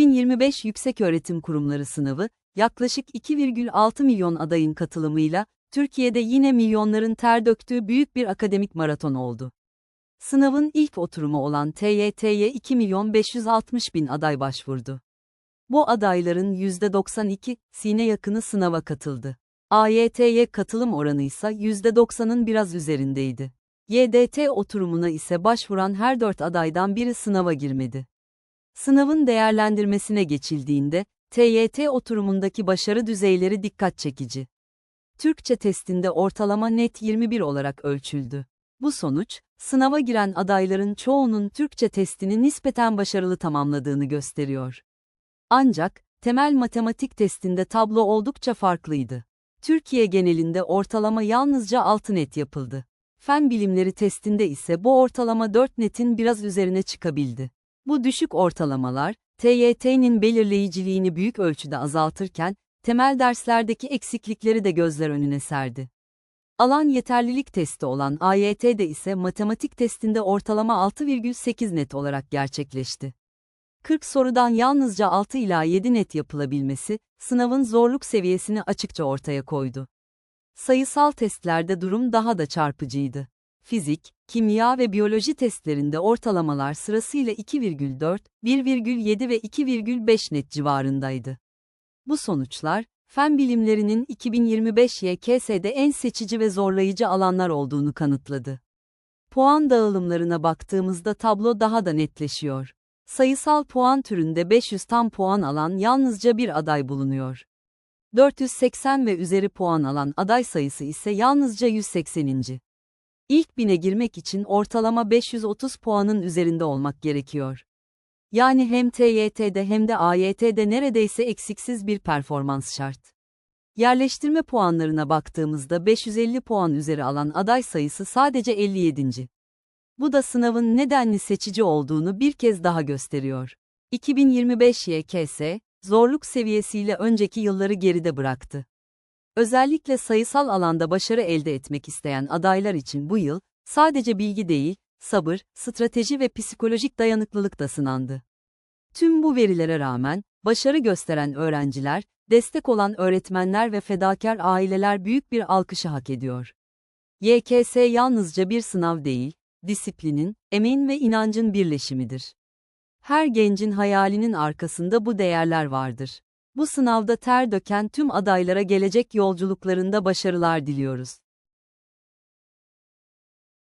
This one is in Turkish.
2025 Yükseköğretim Kurumları sınavı, yaklaşık 2,6 milyon adayın katılımıyla, Türkiye'de yine milyonların ter döktüğü büyük bir akademik maraton oldu. Sınavın ilk oturumu olan TYT'ye 2 milyon 560 bin aday başvurdu. Bu adayların %92'sine yakını sınava katıldı. AYT'ye katılım oranı ise %90'ın biraz üzerindeydi. YDT oturumuna ise başvuran her dört adaydan biri sınava girmedi. Sınavın değerlendirmesine geçildiğinde, TYT oturumundaki başarı düzeyleri dikkat çekici. Türkçe testinde ortalama net 21 olarak ölçüldü. Bu sonuç, sınava giren adayların çoğunun Türkçe testini nispeten başarılı tamamladığını gösteriyor. Ancak, temel matematik testinde tablo oldukça farklıydı. Türkiye genelinde ortalama yalnızca 6 net yapıldı. Fen bilimleri testinde ise bu ortalama 4 netin biraz üzerine çıkabildi. Bu düşük ortalamalar, TYT'nin belirleyiciliğini büyük ölçüde azaltırken, temel derslerdeki eksiklikleri de gözler önüne serdi. Alan yeterlilik testi olan AYT'de ise matematik testinde ortalama 6,8 net olarak gerçekleşti. 40 sorudan yalnızca 6 ila 7 net yapılabilmesi, sınavın zorluk seviyesini açıkça ortaya koydu. Sayısal testlerde durum daha da çarpıcıydı. Fizik, kimya ve biyoloji testlerinde ortalamalar sırasıyla 2,4, 1,7 ve 2,5 net civarındaydı. Bu sonuçlar, fen bilimlerinin 2025 YKS'de en seçici ve zorlayıcı alanlar olduğunu kanıtladı. Puan dağılımlarına baktığımızda tablo daha da netleşiyor. Sayısal puan türünde 500 tam puan alan yalnızca bir aday bulunuyor. 480 ve üzeri puan alan aday sayısı ise yalnızca 180. İlk bine girmek için ortalama 530 puanın üzerinde olmak gerekiyor. Yani hem TYT'de hem de AYT'de neredeyse eksiksiz bir performans şart. Yerleştirme puanlarına baktığımızda 550 puan üzeri alan aday sayısı sadece 57. Bu da sınavın nedenli seçici olduğunu bir kez daha gösteriyor. 2025 YKS, zorluk seviyesiyle önceki yılları geride bıraktı. Özellikle sayısal alanda başarı elde etmek isteyen adaylar için bu yıl, sadece bilgi değil, sabır, strateji ve psikolojik dayanıklılık da sınandı. Tüm bu verilere rağmen, başarı gösteren öğrenciler, destek olan öğretmenler ve fedakar aileler büyük bir alkışı hak ediyor. YKS yalnızca bir sınav değil, disiplinin, emeğin ve inancın birleşimidir. Her gencin hayalinin arkasında bu değerler vardır. Bu sınavda ter döken tüm adaylara gelecek yolculuklarında başarılar diliyoruz.